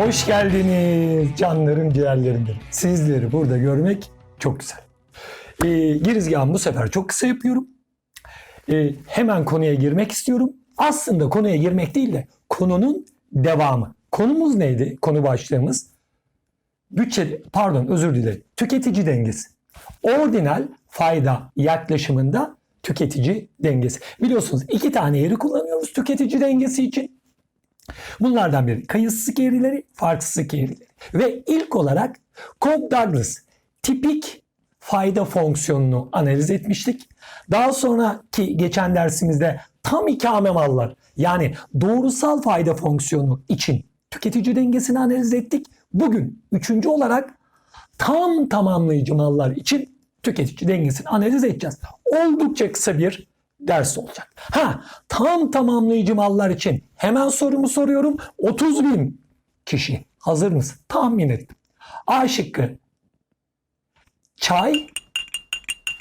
Hoş geldiniz canlarım ciğerlerim. Sizleri burada görmek çok güzel. Ee, girizgahımı bu sefer çok kısa yapıyorum. Ee, hemen konuya girmek istiyorum. Aslında konuya girmek değil de konunun devamı. Konumuz neydi? Konu başlığımız bütçe pardon özür dilerim. Tüketici dengesi. Ordinal fayda yaklaşımında tüketici dengesi. Biliyorsunuz iki tane yeri kullanıyoruz tüketici dengesi için. Bunlardan biri kayıtsızlık eğrileri, farksızlık eğrileri. Ve ilk olarak Cobb-Douglas tipik fayda fonksiyonunu analiz etmiştik. Daha sonraki geçen dersimizde tam ikame mallar yani doğrusal fayda fonksiyonu için tüketici dengesini analiz ettik. Bugün üçüncü olarak tam tamamlayıcı mallar için tüketici dengesini analiz edeceğiz. Oldukça kısa bir ders olacak. Ha, tam tamamlayıcı mallar için hemen sorumu soruyorum. 30 bin kişi hazır mısın? Tahmin ettim. A şıkkı çay,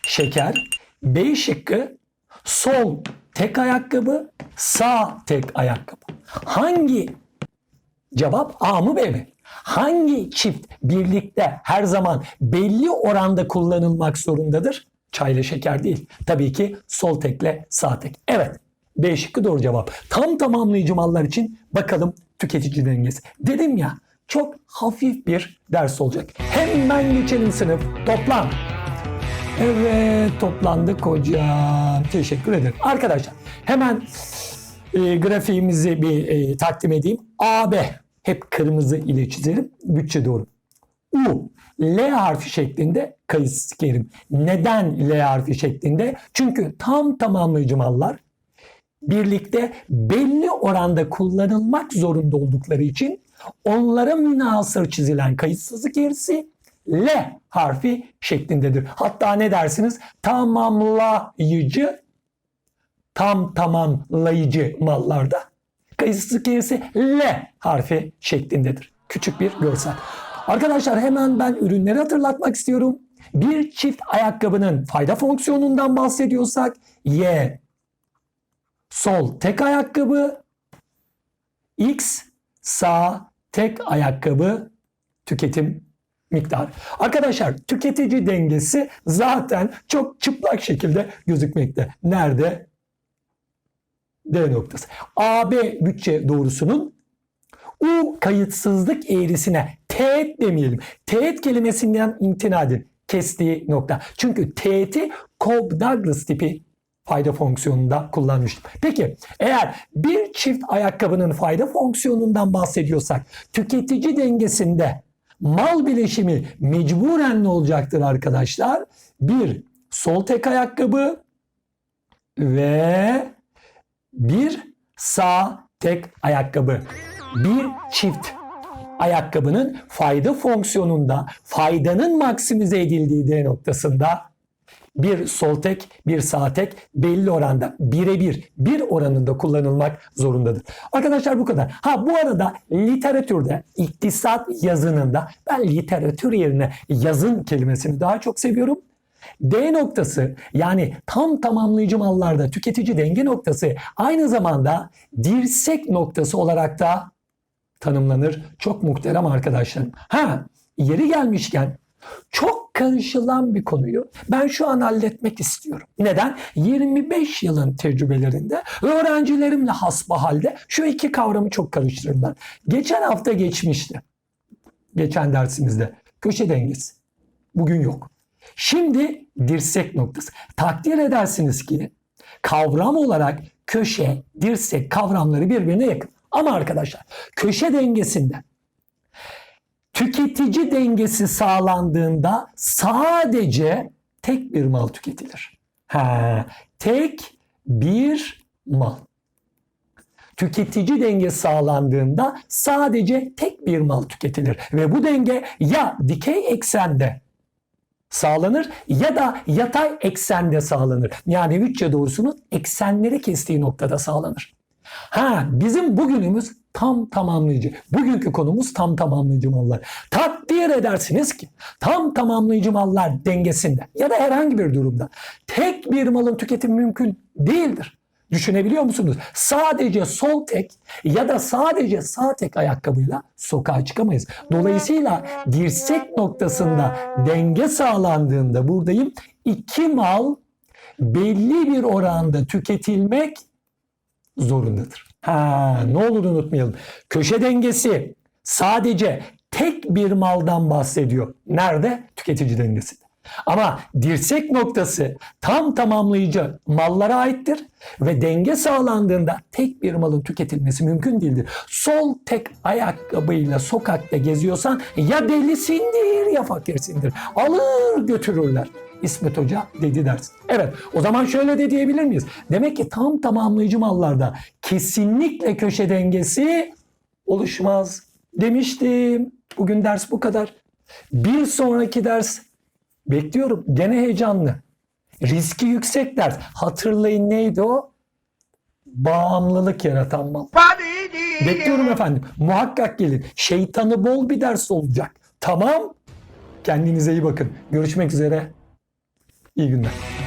şeker. B şıkkı sol tek ayakkabı, sağ tek ayakkabı. Hangi Cevap A mı B mi? Hangi çift birlikte her zaman belli oranda kullanılmak zorundadır? Çayla şeker değil. Tabii ki sol tekle sağ tek. Evet. B şıkkı doğru cevap. Tam tamamlayıcı mallar için bakalım tüketici dengesi. Dedim ya çok hafif bir ders olacak. Hemen geçelim sınıf. Toplam. Evet toplandık hocam. Teşekkür ederim. Arkadaşlar hemen e, grafiğimizi bir e, takdim edeyim. AB hep kırmızı ile çizelim. Bütçe doğru. U L harfi şeklinde kayıtsız kerim. Neden L harfi şeklinde? Çünkü tam tamamlayıcı mallar birlikte belli oranda kullanılmak zorunda oldukları için onlara münasır çizilen kayıtsızlık eğrisi L harfi şeklindedir. Hatta ne dersiniz? Tamamlayıcı tam tamamlayıcı mallarda kayıtsızlık eğrisi L harfi şeklindedir. Küçük bir görsel. Arkadaşlar hemen ben ürünleri hatırlatmak istiyorum. Bir çift ayakkabının fayda fonksiyonundan bahsediyorsak Y sol tek ayakkabı X sağ tek ayakkabı tüketim miktarı. Arkadaşlar tüketici dengesi zaten çok çıplak şekilde gözükmekte. Nerede? D noktası. AB bütçe doğrusunun U kayıtsızlık eğrisine teğet demeyelim. Teğet kelimesinden imtina edin. Kestiği nokta. Çünkü teğeti Cobb-Douglas tipi fayda fonksiyonunda kullanmıştım. Peki eğer bir çift ayakkabının fayda fonksiyonundan bahsediyorsak tüketici dengesinde mal bileşimi mecburen ne olacaktır arkadaşlar? Bir sol tek ayakkabı ve bir sağ tek ayakkabı. Bir çift ayakkabının fayda fonksiyonunda faydanın maksimize edildiği D noktasında bir sol tek, bir sağ tek belli oranda birebir bir oranında kullanılmak zorundadır. Arkadaşlar bu kadar. Ha bu arada literatürde, iktisat yazınında ben literatür yerine yazın kelimesini daha çok seviyorum. D noktası yani tam tamamlayıcı mallarda tüketici denge noktası aynı zamanda dirsek noktası olarak da tanımlanır. Çok muhterem arkadaşlarım. Ha yeri gelmişken çok karışılan bir konuyu ben şu an halletmek istiyorum. Neden? 25 yılın tecrübelerinde öğrencilerimle hasbahalde şu iki kavramı çok karıştırırlar. Geçen hafta geçmişti. Geçen dersimizde köşe dengesi. Bugün yok. Şimdi dirsek noktası. Takdir edersiniz ki kavram olarak köşe, dirsek kavramları birbirine yakın. Ama arkadaşlar köşe dengesinde tüketici dengesi sağlandığında sadece tek bir mal tüketilir. Ha, tek bir mal. Tüketici denge sağlandığında sadece tek bir mal tüketilir ve bu denge ya dikey eksende sağlanır ya da yatay eksende sağlanır. Yani bütçe doğrusunun eksenleri kestiği noktada sağlanır. Ha bizim bugünümüz tam tamamlayıcı. Bugünkü konumuz tam tamamlayıcı mallar. Takdir edersiniz ki tam tamamlayıcı mallar dengesinde ya da herhangi bir durumda tek bir malın tüketimi mümkün değildir. Düşünebiliyor musunuz? Sadece sol tek ya da sadece sağ tek ayakkabıyla sokağa çıkamayız. Dolayısıyla dirsek noktasında denge sağlandığında buradayım iki mal belli bir oranda tüketilmek zorundadır. Ha, ne olur unutmayalım. Köşe dengesi sadece tek bir maldan bahsediyor. Nerede? Tüketici dengesinde. Ama dirsek noktası tam tamamlayıcı mallara aittir ve denge sağlandığında tek bir malın tüketilmesi mümkün değildir. Sol tek ayakkabıyla sokakta geziyorsan ya delisindir ya fakirsindir. Alır götürürler. İsmet Hoca dedi dersin. Evet o zaman şöyle de diyebilir miyiz? Demek ki tam tamamlayıcı mallarda kesinlikle köşe dengesi oluşmaz demiştim. Bugün ders bu kadar. Bir sonraki ders bekliyorum. Gene heyecanlı. Riski yüksek ders. Hatırlayın neydi o? Bağımlılık yaratan mal. Bekliyorum efendim. Muhakkak gelin. Şeytanı bol bir ders olacak. Tamam. Kendinize iyi bakın. Görüşmek üzere. İyi günler.